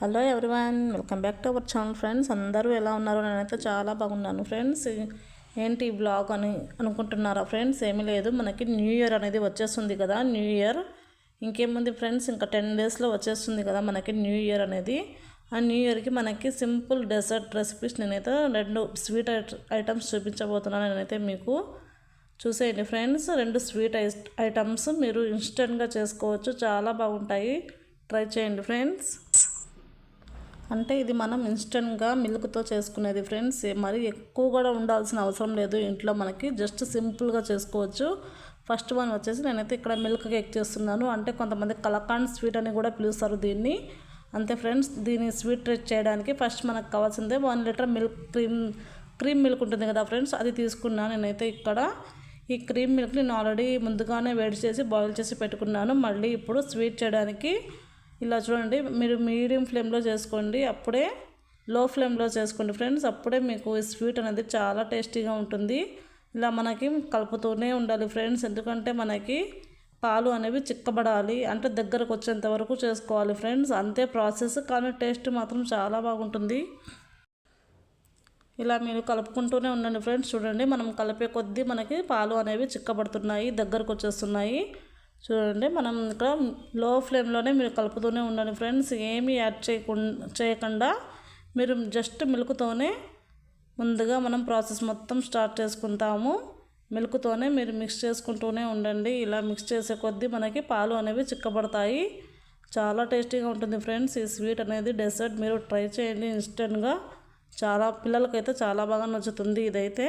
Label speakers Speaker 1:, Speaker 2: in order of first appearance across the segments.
Speaker 1: Hello everyone welcome back to our channel friends. అందరూ ఎలా ఉన్నారు? నేనైతే చాలా బాగున్నాను ఫ్రెండ్స్. ఏంటి ఈ బ్లాగ్ అని అనుకుంటున్నారా ఫ్రెండ్స్? ఏమీ లేదు. మనకి న్యూ ఇయర్ అనేది వచ్చేస్తుంది కదా న్యూ ఇయర్. ఇంకేముంది ఫ్రెండ్స్? ఇంకా టెన్ డేస్లో వచ్చేస్తుంది కదా మనకి న్యూ ఇయర్ అనేది. ఆ న్యూ ఇయర్కి మనకి సింపుల్ డెజర్ట్ రెసిపీస్ నేనైతే రెండు స్వీట్ ఐటమ్స్ చూపించబోతున్నాను. నేనైతే మీకు చూసేయండి ఫ్రెండ్స్. రెండు స్వీట్ ఐటమ్స్ మీరు ఇన్స్టెంట్గా చేసుకోవచ్చు. చాలా బాగుంటాయి. ట్రై చేయండి ఫ్రెండ్స్. అంటే ఇది మనం ఇన్స్టెంట్గా మిల్క్తో చేసుకునేది ఫ్రెండ్స్. మరి ఎక్కువ కూడా ఉండాల్సిన అవసరం లేదు ఇంట్లో మనకి. జస్ట్ సింపుల్గా చేసుకోవచ్చు. ఫస్ట్ వన్ వచ్చేసి నేనైతే ఇక్కడ మిల్క్ కేక్ చేస్తున్నాను. అంటే కొంతమంది కలకాండ్ స్వీట్ అని కూడా పిలుస్తారు దీన్ని. అంతే ఫ్రెండ్స్ దీన్ని స్వీట్ ట్రీట్ చేయడానికి ఫస్ట్ మనకు కావాల్సిందే one litre milk cream cream milk ఉంటుంది కదా ఫ్రెండ్స్ అది తీసుకున్నాను నేనైతే ఇక్కడ. ఈ క్రీమ్ మిల్క్ నేను ఆల్రెడీ ముందుగానే వేడి చేసి బాయిల్ చేసి పెట్టుకున్నాను. మళ్ళీ ఇప్పుడు స్వీట్ చేయడానికి ఇలా చూడండి మీరు మీడియం ఫ్లేమ్లో చేసుకోండి అప్పుడే లో ఫ్లేమ్లో చేసుకోండి ఫ్రెండ్స్ అప్పుడే మీకు ఈ స్వీట్ అనేది చాలా టేస్టీగా ఉంటుంది. ఇలా మనకి కలుపుతూనే ఉండాలి ఫ్రెండ్స్ ఎందుకంటే మనకి పాలు అనేవి చిక్కబడాలి అంటే దగ్గరకు వచ్చేంత వరకు చేసుకోవాలి ఫ్రెండ్స్ అంతే ప్రాసెస్ కానీ టేస్ట్ మాత్రం చాలా బాగుంటుంది. ఇలా మీరు కలుపుకుంటూనే ఉండండి ఫ్రెండ్స్ చూడండి మనం కలిపే కొద్దీ మనకి పాలు అనేవి చిక్కబడుతున్నాయి దగ్గరకు వచ్చేస్తున్నాయి. చూడండి మనం ఇక్కడ లో ఫ్లేమ్లోనే మీరు కలుపుతూనే ఉండండి ఫ్రెండ్స్ ఏమీ యాడ్ చేయకుండా చేయకుండా మీరు జస్ట్ మిల్క్తోనే ముందుగా మనం ప్రాసెస్ మొత్తం స్టార్ట్ చేసుకుంటాము. మిల్క్తోనే మీరు మిక్స్ చేసుకుంటూనే ఉండండి. ఇలా మిక్స్ చేసే కొద్దీ మనకి పాలు అనేవి చిక్కబడతాయి. చాలా టేస్టీగా ఉంటుంది ఫ్రెండ్స్ ఈ స్వీట్ అనేది డెసర్ట్ మీరు ట్రై చేయండి ఇన్స్టెంట్గా చాలా పిల్లలకైతే చాలా బాగా నచ్చుతుంది ఇదైతే.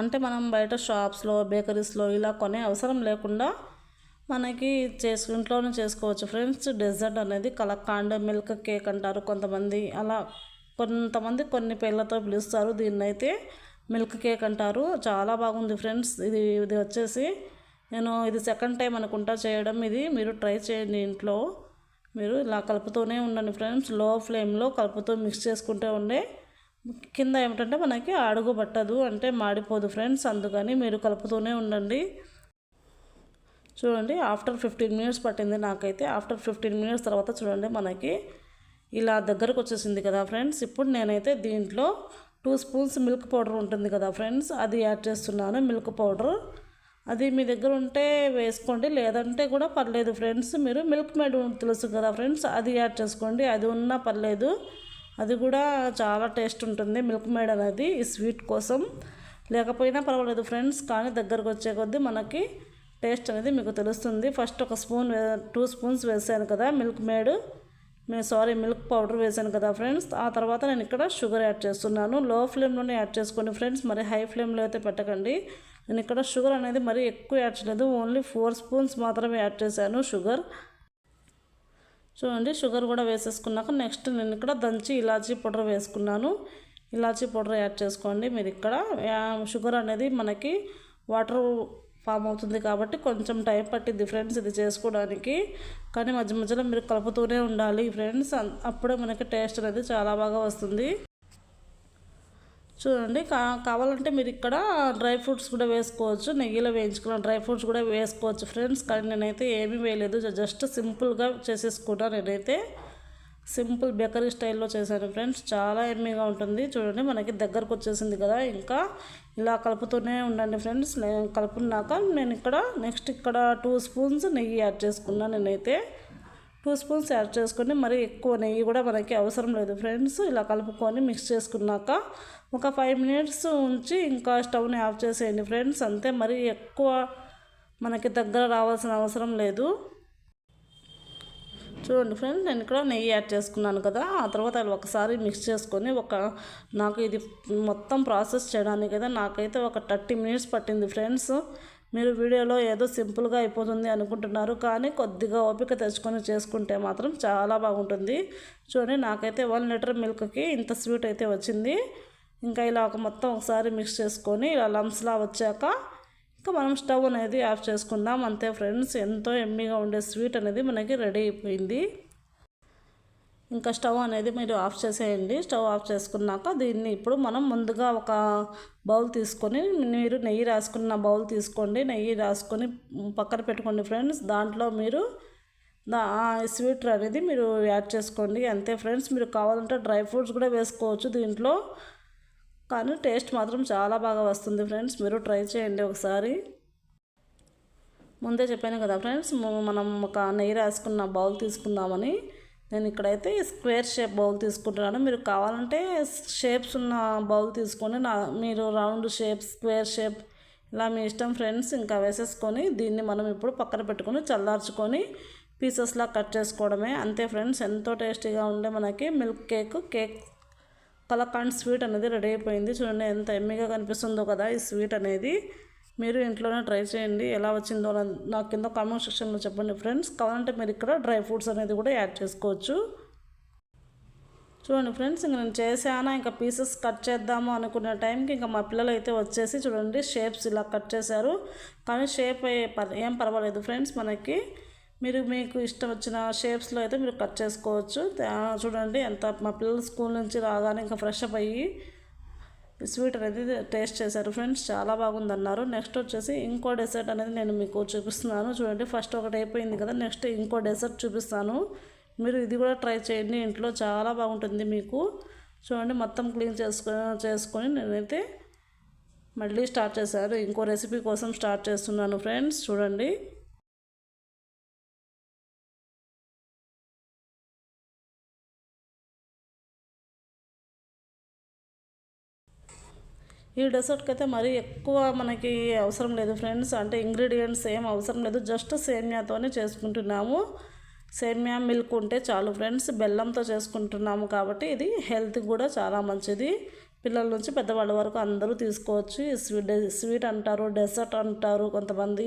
Speaker 1: అంటే మనం బయట షాప్స్లో బేకరీస్లో ఇలా కొనే అవసరం లేకుండా మనకి చేసు ఇంట్లోనే చేసుకోవచ్చు. ఫ్రెండ్స్ డెజర్ట్ అనేది కలకాండ్ మిల్క్ కేక్ అంటారు కొంతమంది. అలా కొంతమంది కొన్ని పేర్లతో పిలుస్తారు. దీన్ని అయితే మిల్క్ కేక్ అంటారు. చాలా బాగుంది ఫ్రెండ్స్. ఇది ఇది వచ్చేసి నేను ఇది సెకండ్ టైం అనుకుంటా చేయడం. ఇది మీరు ట్రై చేయండి ఇంట్లో. మీరు ఇలా కలుపుతూనే ఉండండి ఫ్రెండ్స్. లో ఫ్లేమ్లో కలుపుతూ మిక్స్ చేసుకుంటూ ఉండే. కింద ఏమిటంటే మనకి అడుగు పట్టదు. అంటే మాడిపోదు ఫ్రెండ్స్. అందుకని మీరు కలుపుతూనే ఉండండి. చూడండి ఆఫ్టర్ ఫిఫ్టీన్ మినిట్స్ పట్టింది నాకైతే. ఆఫ్టర్ ఫిఫ్టీన్ మినిట్స్ తర్వాత చూడండి మనకి ఇలా దగ్గరకు వచ్చేసింది కదా ఫ్రెండ్స్ ఇప్పుడు నేనైతే దీంట్లో టూ స్పూన్స్ మిల్క్ పౌడర్ ఉంటుంది కదా ఫ్రెండ్స్ అది యాడ్ చేస్తున్నాను మిల్క్ పౌడర్ అది మీ దగ్గర ఉంటే వేసుకోండి లేదంటే కూడా పర్లేదు ఫ్రెండ్స్ మీరు మిల్క్ మేడ్ తెలుసు కదా ఫ్రెండ్స్ అది యాడ్ చేసుకోండి అది ఉన్నా పర్లేదు. అది కూడా చాలా టేస్ట్ ఉంటుంది మిల్క్ మేడ్ అనేది ఈ స్వీట్ కోసం. లేకపోయినా పర్వాలేదు ఫ్రెండ్స్ కానీ దగ్గరకు వచ్చే కొద్దీ మనకి టేస్ట్ అనేది మీకు తెలుస్తుంది. ఫస్ట్ ఒక స్పూన్ టూ స్పూన్స్ వేసాను కదా మిల్క్ మేడ్. మేము సారీ మిల్క్ పౌడర్ వేసాను కదా ఫ్రెండ్స్. ఆ తర్వాత నేను ఇక్కడ షుగర్ యాడ్ చేస్తున్నాను. లో ఫ్లేమ్లోనే యాడ్ చేసుకోండి ఫ్రెండ్స్. మరి హై ఫ్లేమ్లో అయితే పెట్టకండి. నేను ఇక్కడ షుగర్ అనేది మరీ ఎక్కువ యాడ్ చేయలేదు. ఓన్లీ ఫోర్ స్పూన్స్ మాత్రమే యాడ్ చేశాను షుగర్. చూడండి షుగర్ కూడా వేసేసుకున్నాక నెక్స్ట్ నేను ఇక్కడ దంచి ఇలాచీ పౌడర్ వేసుకున్నాను. ఇలాచీ పౌడర్ యాడ్ చేసుకోండి. మీరు ఇక్కడ షుగర్ అనేది మనకి వాటర్ ఫామ్ అవుతుంది కాబట్టి కొంచెం టైం పట్టింది ఫ్రెండ్స్ ఇది చేసుకోవడానికి. కానీ మధ్య మధ్యలో మీరు కలుపుతూనే ఉండాలి ఫ్రెండ్స్. అప్పుడే మనకి టేస్ట్ అనేది చాలా బాగా వస్తుంది. చూడండి కా కావాలంటే మీరు ఇక్కడ డ్రై ఫ్రూట్స్ కూడా వేసుకోవచ్చు. నెయ్యిలో వేయించుకున్న డ్రై ఫ్రూట్స్ కూడా వేసుకోవచ్చు ఫ్రెండ్స్. కానీ నేనైతే ఏమీ వేయలేదు. జస్ట్ సింపుల్గా చేసేసుకుంటాను నేనైతే. సింపుల్ బేకరీ స్టైల్లో చేశాను ఫ్రెండ్స్. చాలా ఎమ్మీగా ఉంటుంది. చూడండి మనకి దగ్గరకు వచ్చేసింది కదా. ఇంకా ఇలా కలుపుతూనే ఉండండి ఫ్రెండ్స్. కలుపున్నాక నేను ఇక్కడ నెక్స్ట్ ఇక్కడ టూ స్పూన్స్ నెయ్యి యాడ్ చేసుకున్నాను నేనైతే. టూ స్పూన్స్ యాడ్ చేసుకొని మరి ఎక్కువ నెయ్యి కూడా మనకి అవసరం లేదు ఫ్రెండ్స్. ఇలా కలుపుకొని మిక్స్ చేసుకున్నాక ఒక ఫైవ్ మినిట్స్ ఉంచి ఇంకా స్టవ్ని ఆఫ్ చేసేయండి ఫ్రెండ్స్. అంతే మరి ఎక్కువ మనకి దగ్గర రావాల్సిన అవసరం లేదు. చూడండి ఫ్రెండ్స్ నేను ఇక్కడ నెయ్యి యాడ్ చేసుకున్నాను కదా. ఆ తర్వాత అది ఒకసారి మిక్స్ చేసుకొని ఒక నాకు ఇది మొత్తం ప్రాసెస్ చేయడానికి అయితే నాకైతే ఒక థర్టీ మినిట్స్ పట్టింది ఫ్రెండ్స్. మీరు వీడియోలో ఏదో సింపుల్గా అయిపోతుంది అనుకుంటున్నారు కానీ కొద్దిగా ఓపిక తెచ్చుకొని చేసుకుంటే మాత్రం చాలా బాగుంటుంది. చూడండి నాకైతే వన్ లీటర్ మిల్క్కి ఇంత స్వీట్ అయితే వచ్చింది. ఇంకా ఇలా ఒక మొత్తం ఒకసారి మిక్స్ చేసుకొని ఇలా లంప్స్లా వచ్చాక ఇంకా మనం స్టవ్ అనేది ఆఫ్ చేసుకుందాం. అంతే ఫ్రెండ్స్ ఎంతో ఎమ్మీగా ఉండే స్వీట్ అనేది మనకి రెడీ అయిపోయింది. ఇంకా స్టవ్ అనేది మీరు ఆఫ్ చేసేయండి. స్టవ్ ఆఫ్ చేసుకున్నాక దీన్ని ఇప్పుడు మనం ముందుగా ఒక బౌల్ తీసుకొని మీరు నెయ్యి రాసుకున్న బౌల్ తీసుకోండి. నెయ్యి రాసుకొని పక్కన పెట్టుకోండి ఫ్రెండ్స్. దాంట్లో మీరు దా స్వీట్ అనేది మీరు యాడ్ చేసుకోండి. అంతే ఫ్రెండ్స్ మీరు కావాలంటే డ్రై ఫ్రూట్స్ కూడా వేసుకోవచ్చు దీంట్లో. కానీ టేస్ట్ మాత్రం చాలా బాగా వస్తుంది ఫ్రెండ్స్. మీరు ట్రై చేయండి ఒకసారి. ముందే చెప్పాను కదా ఫ్రెండ్స్ మనం ఒక నెయ్యి రాసుకున్న బౌల్ తీసుకుందామని. నేను ఇక్కడైతే స్క్వేర్ షేప్ బౌల్ తీసుకుంటున్నాను. మీరు కావాలంటే షేప్స్ ఉన్న బౌల్ తీసుకొని నా మీరు రౌండ్ షేప్ స్క్వేర్ షేప్ ఇలా మీ ఇష్టం ఫ్రెండ్స్ ఇంకా వేసేసుకొని దీన్ని మనం ఇప్పుడు పక్కన పెట్టుకొని చల్లార్చుకొని పీసెస్లా కట్ చేసుకోవడమే. అంతే ఫ్రెండ్స్ ఎంతో టేస్టీగా ఉండే మనకి milk cake cake kalakand sweet అనేది రెడీ అయిపోయింది. చూడండి ఎంత ఎమ్మిగా కనిపిస్తుందో కదా ఈ స్వీట్ అనేది. మీరు ఇంట్లోనే ట్రై చేయండి. ఎలా వచ్చిందో నాకు కింద కామెంట్ సెక్షన్లో చెప్పండి ఫ్రెండ్స్. కావాలంటే మీరు ఇక్కడ డ్రై ఫ్రూట్స్ అనేది కూడా యాడ్ చేసుకోవచ్చు. చూడండి ఫ్రెండ్స్ ఇంకా నేను చేశానా ఇంకా పీసెస్ కట్ చేద్దాము అనుకునే టైంకి ఇంకా మా పిల్లలు అయితే వచ్చేసి చూడండి షేప్స్ ఇలా కట్ చేశారు. కానీ షేప్ ఏం పర్వాలేదు ఫ్రెండ్స్ మనకి. మీరు మీకు ఇష్టం వచ్చిన షేప్స్లో అయితే మీరు కట్ చేసుకోవచ్చు. చూడండి ఎంత మా పిల్లలు స్కూల్ నుంచి రాగానే ఇంకా ఫ్రెష్ అప్ అయ్యి స్వీట్ అనేది టేస్ట్ చేశారు ఫ్రెండ్స్ చాలా బాగుంది అన్నారు నెక్స్ట్ వచ్చేసి ఇంకో డెసర్ట్ అనేది నేను మీకు చూపిస్తున్నాను. చూడండి ఫస్ట్ ఒకటి అయిపోయింది కదా నెక్స్ట్ ఇంకో డెసర్ట్ చూపిస్తాను. మీరు ఇది కూడా ట్రై చేయండి ఇంట్లో చాలా బాగుంటుంది మీకు. చూడండి మొత్తం క్లీన్ చేసుకొని చేసుకొని నేనైతే మళ్ళీ స్టార్ట్ చేశాను ఇంకో రెసిపీ కోసం స్టార్ట్ చేస్తున్నాను ఫ్రెండ్స్ చూడండి. ఈ డెసర్ట్కి అయితే మరీ ఎక్కువ మనకి అవసరం లేదు ఫ్రెండ్స్. అంటే ఇంగ్రీడియంట్స్ ఏం అవసరం లేదు. జస్ట్ సేమ్యాతోనే చేసుకుంటున్నాము. సేమ్యా మిల్క్ ఉంటే చాలు ఫ్రెండ్స్. బెల్లంతో చేసుకుంటున్నాము కాబట్టి ఇది హెల్త్ కూడా చాలా మంచిది. పిల్లల నుంచి పెద్దవాళ్ళ వరకు అందరూ తీసుకోవచ్చు. స్వీట్ స్వీట్ అంటారు డెసర్ట్ అంటారు కొంతమంది.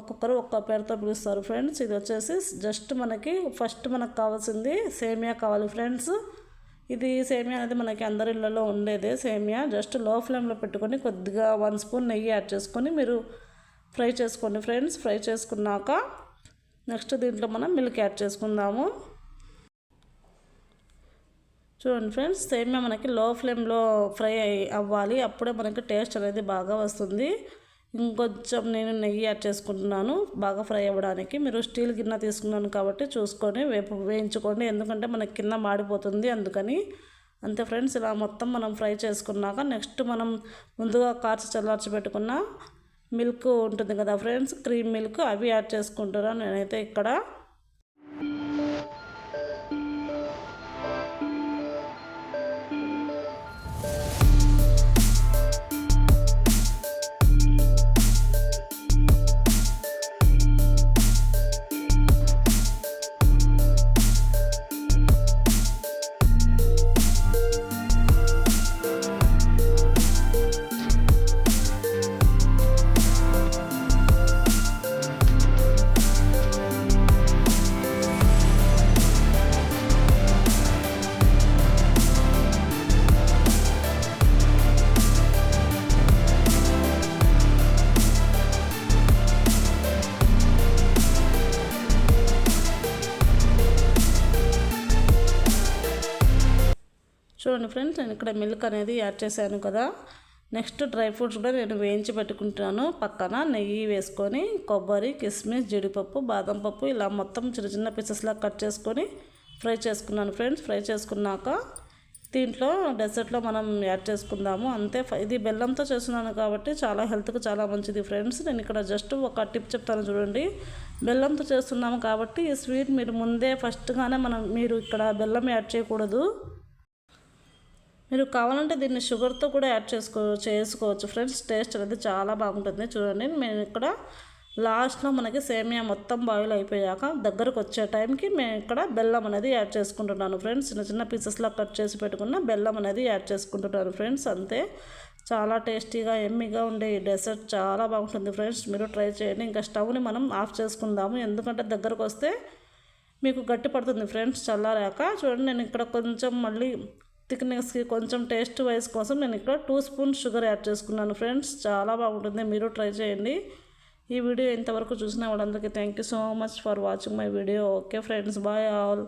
Speaker 1: ఒక్కొక్కరు ఒక్క పేరుతో పిలుస్తారు ఫ్రెండ్స్. ఇది వచ్చేసి జస్ట్ మనకి ఫస్ట్ మనకు కావాల్సింది సేమియా కావాలి ఫ్రెండ్స్. ఇది సేమియా అనేది మనకి అందరి ఇళ్ళలో ఉండేదే సేమియా. జస్ట్లో ఫ్లేమ్లో పెట్టుకొని కొద్దిగా వన్ స్పూన్ నెయ్యి యాడ్ చేసుకొని మీరు ఫ్రై చేసుకోండి ఫ్రెండ్స్. ఫ్రై చేసుకున్నాక నెక్స్ట్ దీంట్లో మనం మిల్క్ యాడ్ చేసుకుందాము. చూడండి ఫ్రెండ్స్ సేమియా మనకి లో ఫ్లేమ్లో ఫ్రై అవ్వాలి. అప్పుడే మనకి టేస్ట్ అనేది బాగా వస్తుంది. ఇంకొంచెం నేను నెయ్యి యాడ్ చేసుకుంటున్నాను. బాగా ఫ్రై అవ్వడానికి. మీరు స్టీల్ గిన్నె తీసుకున్నాను కాబట్టి చూసుకొని వేపు వేయించుకోండి. ఎందుకంటే మనకి కింద మాడిపోతుంది. అందుకని అంతే ఫ్రెండ్స్ ఇలా మొత్తం మనం ఫ్రై చేసుకున్నాక నెక్స్ట్ మనం ముందుగా కార్చి చల్లార్చి పెట్టుకున్న మిల్క్ ఉంటుంది కదా ఫ్రెండ్స్ క్రీమ్ మిల్క్ అవి యాడ్ చేసుకుంటున్నాను. నేనైతే ఇక్కడ ఫ్రెండ్స్ నేను ఇక్కడ మిల్క్ అనేది యాడ్ చేశాను కదా. నెక్స్ట్ డ్రై ఫ్రూట్స్ కూడా నేను వేయించి పెట్టుకుంటున్నాను పక్కన నెయ్యి వేసుకొని కొబ్బరి కిస్మిస్ జీడిపప్పు బాదం పప్పు ఇలా మొత్తం చిన్న చిన్న పీసెస్లా కట్ చేసుకొని ఫ్రై చేసుకున్నాను ఫ్రెండ్స్. ఫ్రై చేసుకున్నాక దీంట్లో డెసర్ట్లో మనం యాడ్ చేసుకుందాము. అంతే ఇది బెల్లంతో చేస్తున్నాను కాబట్టి చాలా హెల్త్కి చాలా మంచిది ఫ్రెండ్స్. నేను ఇక్కడ జస్ట్ ఒక టిప్ చెప్తాను చూడండి. బెల్లంతో చేస్తున్నాము కాబట్టి ఈ స్వీట్ మీరు ముందే ఫస్ట్గానే మనం మీరు ఇక్కడ బెల్లం యాడ్ చేయకూడదు. మీరు కావాలంటే దీన్ని షుగర్తో కూడా యాడ్ చేసుకో చేసుకోవచ్చు. ఫ్రెండ్స్ టేస్ట్ అనేది చాలా బాగుంటుంది. చూడండి మేము ఇక్కడ లాస్ట్లో మనకి సేమియా మొత్తం బాయిల్ అయిపోయాక దగ్గరకు వచ్చే టైంకి మేము ఇక్కడ బెల్లం అనేది యాడ్ చేసుకుంటున్నాను ఫ్రెండ్స్. చిన్న చిన్న పీసెస్లో కట్ చేసి పెట్టుకున్న బెల్లం అనేది యాడ్ చేసుకుంటున్నాను ఫ్రెండ్స్. అంతే. చాలా టేస్టీగా ఎమ్మిగా ఉండే ఈ డెసర్ట్ చాలా బాగుంటుంది ఫ్రెండ్స్. మీరు ట్రై చేయండి. ఇంకా స్టవ్ని మనం ఆఫ్ చేసుకుందాము. ఎందుకంటే దగ్గరకు వస్తే మీకు గట్టి పడుతుంది ఫ్రెండ్స్ చల్లారాక. చూడండి నేను ఇక్కడ కొంచెం మళ్ళీ థిక్నెస్కి కొంచెం టేస్ట్ వైజ్ కోసం నేను ఇక్కడ టూ స్పూన్ షుగర్ యాడ్ చేసుకున్నాను ఫ్రెండ్స్. చాలా బాగుంటుంది. మీరు ట్రై చేయండి. ఈ వీడియో ఇంతవరకు చూసిన వాళ్ళందరికీ thank you so much for watching my video okay friends bye all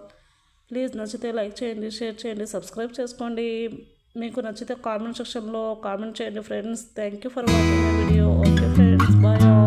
Speaker 1: please నచ్చితే లైక్ చేయండి షేర్ చేయండి సబ్స్క్రైబ్ చేసుకోండి. మీకు నచ్చితే కామెంట్ సెక్షన్లో కామెంట్ చేయండి friends thank you for watching my video okay friends bye all